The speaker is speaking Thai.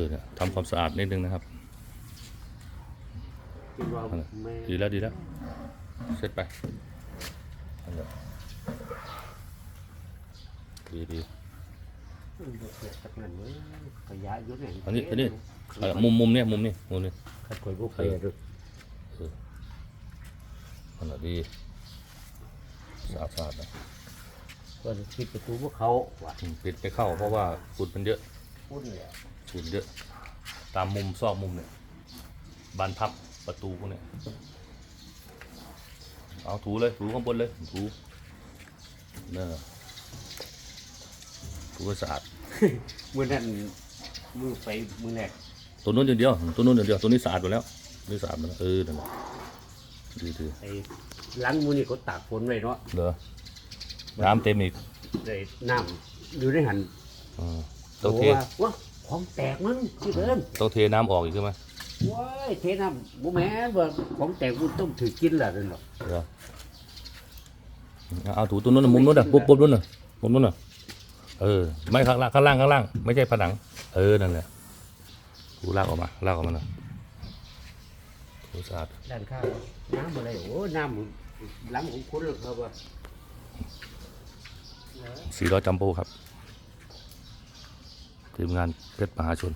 อเนี่ยทำความสะอาดนิดนึงนะครับคิดว่าแม่ดีแล้วดีแล้วเสร็จไปนั่นแหละดีดีเออบ่เกิดจากนั้นเว้ยขยะอยู่ไหนอันนี้อันนี้เอาละมุมมุมเนี่ยมุมนี้มุมนี้ขัดข่อยบ่ไปอะเด้อนั่นแหละดีสะอาดสะอาดนะก็ปิดประตูพวกเขาว่ะอืมปิดไม่เข้าเพราะว่าฝุ่นมันเยอะ พุ่นแหละฝุ่นเยอะ ตามมุมซอกมุมเนี่ยบานพับประตูพวกเนี้ยเอาถูเลยถูข้างบนเลยถูเนอะถูให้สะอาดมื้อนั้นมื้อไปมื้อแรกตัวนู้นอย่างเดียวตัวนู้นอย่างเดียวตัวนี้สะอาดหมดแล้วนี่สะอาดหมดแล้วเออนั่นแหละดีดีไอ้หลังมื้อนี้เขาตากฝนไว้เนาะเหรอน้ำเต็มอีกได้น้ำอยู่ในหันอ่า ต้องเท ว่าว้าของแตกมึงที่เดิมต้องเทน้ำออกอีกใช่ไหมว้ายเทน้ำบ่แม่นว่าของแตกกูต้องถือกินล่ะนั่นหรอกเหรอเอาถูตัวนู้นน่ะมุมนู้นน่ะปุ๊บปุ๊บนู้นน่ะมุมนู้นน่ะเออไม่ข้างล่างข้างล่างข้างล่าง ไม่ใช่ผนัง เออนั่นแหละถูลากออกมาลากออกมาหน่อยถูสะอาดด้านข้างน้ำอะไรโอ้น้ำหลังของคุณหรอกครับว่า สี่ร้อยจัมโบ้ครับ ทีมงานเพชรมหาชน